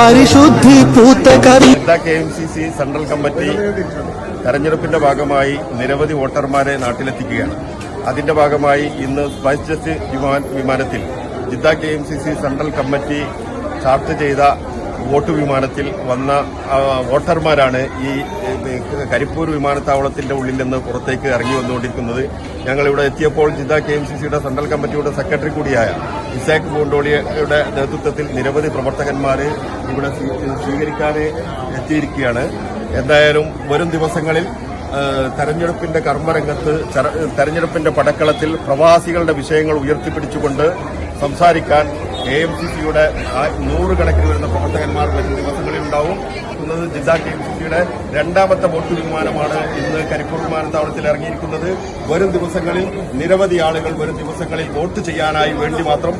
പരിശുദ്ധി പൂത്ത കവി. K M C C central committee തെരഞ്ഞെടുപ്പിന്റെ ഭാഗമായി നിരവധി വോട്ടർമാരെ നാട്ടിലെത്തിക്കുകയാണ്. അതിന്റെ ഭാഗമായി ഇന്ന് സ്പൈസ് ജസ്റ്റ് വിമാനത്തിൽ Jeddah K M C C central committee chart ചെയ്ത വോട്ട് വിമാനത്തിൽ വന്ന വോട്ടർമാരാണ് ഈ കരിപ്പൂർ വിമാനത്താവളത്തിന്റെ ഉള്ളിൽ നിന്ന് പുറത്തേക്ക് ഇറങ്ങി വന്നുകൊണ്ടിരിക്കുന്നത്. ഞങ്ങൾ ഇവിടെ എത്തിയപ്പോൾ ജിദ്ദ കെ എം സി സിയുടെ സെൻട്രൽ കമ്മിറ്റിയുടെ സെക്രട്ടറി കൂടിയായ ഇസാക് ബോണ്ടോളിയുടെ നേതൃത്വത്തിൽ നിരവധി പ്രവർത്തകന്മാർ ഇവിടെ സ്വീ- സ്വീകരിക്കാൻ എത്തിയിരിക്കുകയാണ്. എന്തായാലും വരും ദിവസങ്ങളിൽ തെരഞ്ഞെടുപ്പിന്റെ കർമ്മരംഗത്ത് തെരഞ്ഞെടുപ്പിന്റെ പടക്കളത്തിൽ പ്രവാസികളുടെ വിഷയങ്ങൾ ഉയർത്തിപ്പിടിച്ചുകൊണ്ട് സംസാരിക്കാൻ എ എം സി സിയുടെ നൂറുകണക്കിന് വരുന്ന പ്രവർത്തകന്മാർ വരും ദിവസങ്ങളിൽ ഉണ്ടാവും. ഇന്നത് ജിദ്ദ കെ എം സി സിയുടെ രണ്ടാമത്തെ ബോട്ട് വിമാനമാണ് ഇന്ന് കരിപ്പൂർ വിമാനത്താവളത്തിൽ ഇറങ്ങിയിരിക്കുന്നത്. വരും ദിവസങ്ങളിൽ നിരവധി ആളുകൾ വരും ദിവസങ്ങളിൽ വോട്ട് ചെയ്യാനായി വേണ്ടി മാത്രം